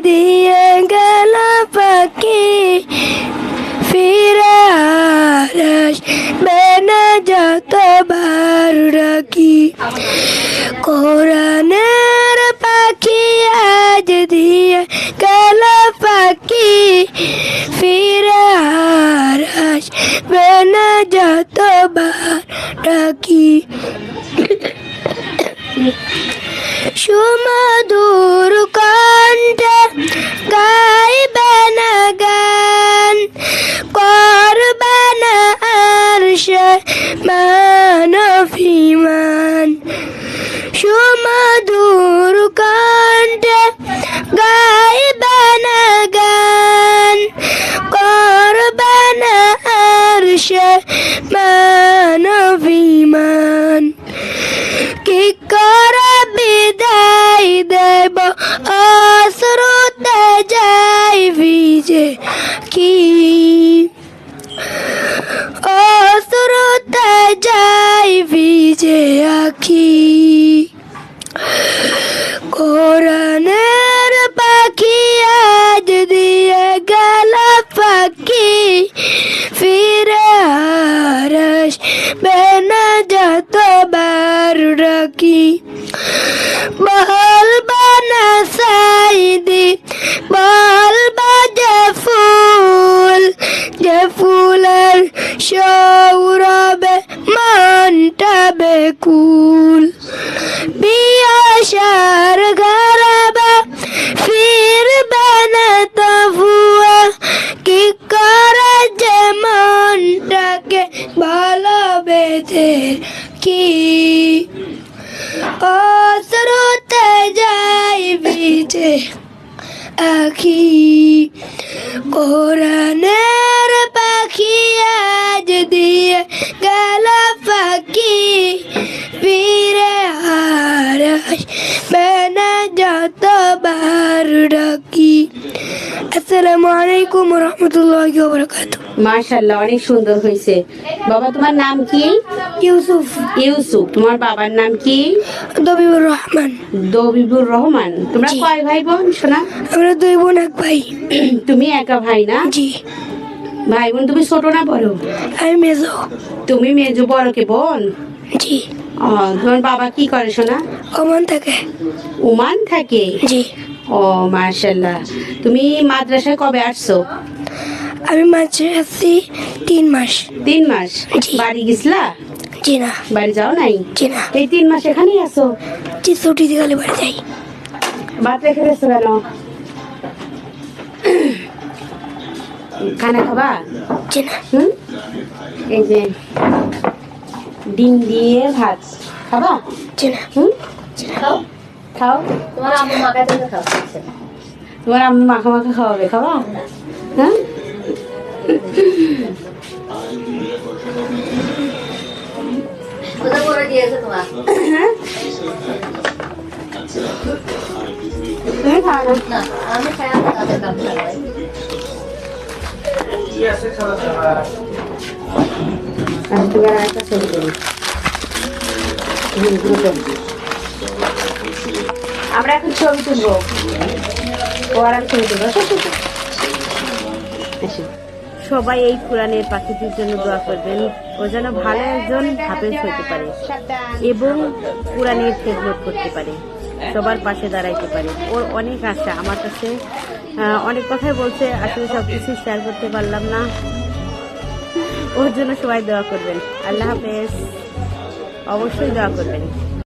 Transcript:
দিয়ে গেল পাখি ফিরে আর আসবে না যতবার ডাকি কোরআনের পাখি আজ দিয়ে গেল পাখি ফিরে আর আসবে না যতবার ডাকি সুমধুর কণ্ঠে সে মানবিমান সুমধুর কণ্ঠে গাইবে না গান করবে না আর সে মানবিমান যাই ভিজে আখি। কোরআনের পাখি আজ দিয়ে গেল পাখি। ফিরে আর বেনা যত বার ডাকি। বেকুল বিয়াশার ঘরবা ফিরবে না তবুয়া কি করে যে মনটাকে ভালো বেঁধে কি অশ্রুতে যাই বিজে আখি। কোরআনের পাখি আজ দিয়ে আর আসবে না যতবার ডাকি আসসালামু আলাইকুম রহমতুল্লাহ বরকাত মার্শাল্লাহ অনেক সুন্দর হয়েছে। বাবা তোমার নাম কি? ইউসুফ। ইউসুফ। তোমার বাবার নাম কি? দবিবুর রহমান। দবিবুর রহমান। তোমরা। কয় ভাই বোন শোনা? আমরা দুই বোন এক ভাই। তুমি একা ভাই না? জি। ভাই বোন তুমি ছোট না বড়? আমি মেজো। তুমি মেজো বড় কে বোন? জি। ও, তোমার বাবা কি করে শোনা? অমন থাকে। ওমান থাকে? জি। ও মার্শাল্লাহ তুমি মাদ্রাসায় কবে আসছো? আমি মাঝে আছি তিন মাস। তিন মাস? বাড়ি গেছিলা? জি না। বাড়ি যাও নাই? জি না। এই তিন মাস এখানেই আছো? জি ছুটি গেলে বাড়ি যাই। ভাত রেখে দিয়েছ কেন? খানা খাবা? জি না। হুম? এই যে। ডিম দিয়ে ভাত। খাবা? হুম? খাও। খাও? তোমার আম্মু মাকা খাও তোমার আম্মু মাখা মাখা খাওয়াবে খাবা? হ্যাঁ? আমি আমরা এখন ছবি তুলবো। ছবি তুলবো। সবাই এই কোরআনের পাখিটির জন্য দোয়া করবেন। ও যেন ভালো একজন হাফেজ হতে পারে এবং কোরআনের খেদমত করতে পারে, সবার পাশে দাঁড়াইতে পারে। ওর অনেক আশা। আমার কাছে অনেক কথাই বলছে। আসলে সব কিছু শেয়ার করতে পারলাম না। ওর জন্য সবাই দোয়া করবেন। আল্লাহ হাফেজ। অবশ্যই দোয়া করবেন।